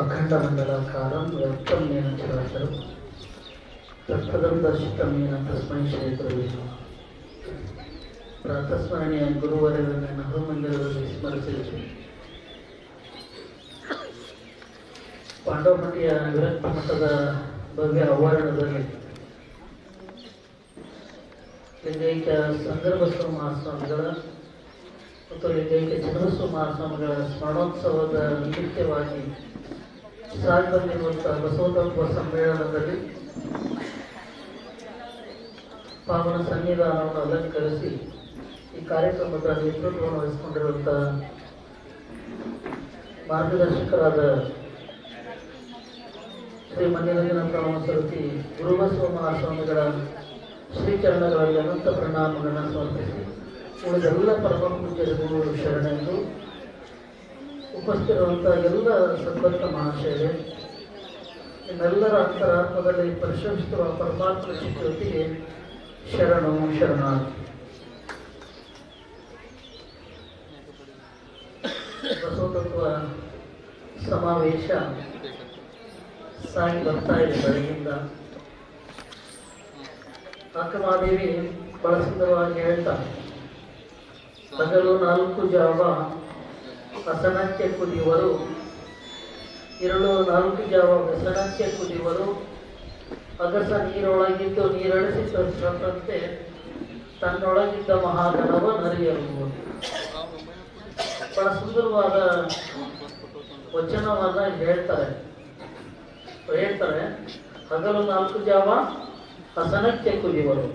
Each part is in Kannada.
अखण्डमण्डलाकारं व्यक्तं येन चराचरं तत्पदं दर्शितं येन तस्मै ಶ್ರೀಗುರುವೇ ನಮಃ ಪ್ರಾತಸ್ಮರಣೀಯ ಗುರುವರರನ್ನು ನವಮಂದಿರದಲ್ಲಿ ಸ್ಮರಿಸಿದ್ವಿ ಪಾಂಡವಮಟ್ಟಿಯ ವಿರಕ್ತ ಮಠದ ಭವ್ಯ ಆವರಣದಲ್ಲಿ ಲಿಂಗೈಕ ಸಂದರ್ಭಸ್ವ ಮಹಾಸ್ವಾಮಿಗಳ ಮತ್ತು ಲಿಂಗೈಕ ಚಂದ್ರಸ್ವ ಮಹಾಸ್ವಾಮಿಗಳ ಸ್ಮರಣೋತ್ಸವದ ನಿಮಿತ್ತವಾಗಿ ಸಾಗಿ ಬಂದಿರುವಂತಹ ಬಸವತತ್ವ ಸಮ್ಮೇಳನದಲ್ಲಿ ಪಾವನ ಸನ್ನಿಧಾನವನ್ನು ಅಲಂಕರಿಸಿ ಈ ಕಾರ್ಯಕ್ರಮದ ನೇತೃತ್ವವನ್ನು ವಹಿಸಿಕೊಂಡಿರುವಂತಹ ಮಾರ್ಗದರ್ಶಕರಾದ ಶ್ರೀ ಮಲ್ಲಿಕಾರ್ಜುನ ಪ್ರಮೋಸರತಿ ಗುರುಬಸವ ಮಹಾಸ್ವಾಮಿಗಳ ಶ್ರೀಚರಣಗಳಲ್ಲಿ ಅನಂತ ಪ್ರಣಾಮಗಳನ್ನು ಸಮರ್ಪಿಸಿ ಉಳಿದೆಲ್ಲ ಪರಮ ಪೂಜ್ಯರು ಶರಣೆಂದು ಉಪಸ್ಥಿತಿರುವಂತಹ ಎಲ್ಲ ಸದ್ಭಕ್ತ ಮಹಾಶಯರೇ ನಿಮ್ಮೆಲ್ಲರ ಅಂತರಾತ್ಮದಲ್ಲಿ ಪರಿಶ್ರಮಿಸುತ್ತಿರುವ ಪರಮಾತ್ಮ ಚಿತ್ರತಿಗೆ ಶರಣು ಶರಣ ಬಸವತತ್ವ ಸಮಾವೇಶ ಸಾಗಿ ಬರ್ತಾ ಇದೆ ಬೆಳಗಿಂದ. ಅಕ್ಕಮಾದೇವಿ ಬಹಳ ಸುಂದರವಾಗಿ ಹೇಳ್ತಾ, ಹಗಲು ನಾಲ್ಕು ಜಾವ ಹಸನಕ್ಕೆ ಕುದಿಯುವರು. ಇರಳು ನಾಲ್ಕು ಜಾವ ವ್ಯಸನಕ್ಕೆ ಕುದಿಯುವರು. ಅಗಸ ನೀರೊಳಗಿದ್ದು ನೀರಳಿಸಿ ತೋರಿಸಿದಂತೆ ತನ್ನೊಳಗಿದ್ದ ಮಹಾಗಣವ ನರಿಯಬಹುದು ಬಹಳ ಸುಂದರವಾದ ವಚನವನ್ನ ಹೇಳ್ತಾರೆ. ಹೇಳ್ತಾರೆ, ಹಗಲು ನಾಲ್ಕು ಜಾವ ಹಸನಕ್ಕೆ ಕುದಿಯುವರು.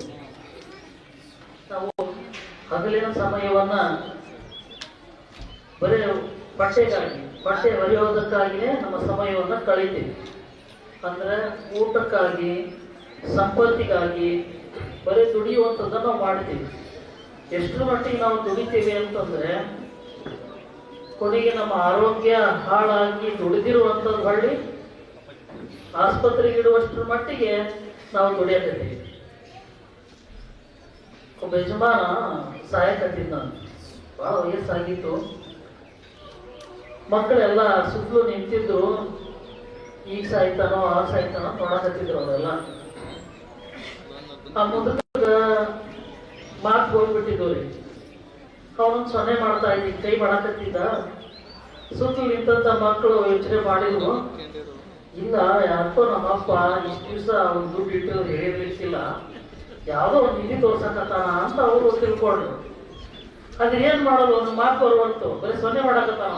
ನಾವು ಹಗಲಿನ ಸಮಯವನ್ನ ಬರೀ ಬಟ್ಟೆಗಾಗಿ ಪಠ್ಯ ಬರೆಯೋದಕ್ಕಾಗಿಯೇ ನಮ್ಮ ಸಮಯವನ್ನು ಕಳೀತೀವಿ. ಅಂದ್ರೆ ಊಟಕ್ಕಾಗಿ, ಸಂಪತ್ತಿಗಾಗಿ ಬರೀ ದುಡಿಯುವಂಥದ್ದನ್ನು ನಾವು ಮಾಡ್ತೀವಿ. ಎಷ್ಟರ ಮಟ್ಟಿಗೆ ನಾವು ದುಡಿತೀವಿ ಅಂತಂದ್ರೆ, ಕೊನೆಗೆ ನಮ್ಮ ಆರೋಗ್ಯ ಹಾಳಾಗಿ ದುಡಿದಿರುವಂಥದ್ದು ಹಳ್ಳಿ, ಆಸ್ಪತ್ರೆಗೆ ಇಡುವಷ್ಟರ ಮಟ್ಟಿಗೆ ನಾವು ದುಡಿಯಕತ್ತೀವಿ. ಒಬ್ಬ ಯಜಮಾನ ಸಹಾಯಕತ್ತಿದ್ದ. ನಾನು ಭಾಳ ವಯಸ್ಸಾಗಿತ್ತು. ಮಕ್ಕಳೆಲ್ಲ ಸುತ್ತಲೂ ನಿಂತಿದ್ದು ಈಗ ಸಾಯ್ತಾನೋ ಆ ಸಾಯ್ತಾನೋ ನೋಡಕತ್ತಿದ್ರು ಅವರೆಲ್ಲ. ಆ ಮುದುಕ ಮಾತು ಹೋಗ್ಬಿಟ್ಟಿದ್ದು ರೀ. ಅವನು ಸೊನ್ನೆ ಮಾಡ್ತಾ ಇದ್ದ, ಕೈ ಮಾಡಕತ್ತಿದ್ದ. ಸುತ್ತಲೂ ನಿಂತಂತ ಮಕ್ಕಳು ಯೋಚನೆ ಮಾಡಿದ್ರು. ಇಲ್ಲ, ಯಾಕೋ ನಮ್ಮಪ್ಪ ಇಷ್ಟು ದಿವಸ ಅವ್ನು ದುಡ್ಡು ಇಟ್ಟು ಹೇಳಿರ್ಲಿಕ್ಕಿಲ್ಲ ಯಾವುದೋ ಒಂದು ನಿಧಿ ತೋರ್ಸಕತ್ತಾನ ಅಂತ ಅವರು ತಿಳ್ಕೊಂಡ್ರು. ಅದ್ರ ಏನ್ ಮಾಡೋದು, ಒಂದು ಮಾತು ಬರುವಂತು. ಬರೀ ಸೊನ್ನೆ ಮಾಡಕತ್ತಾನ.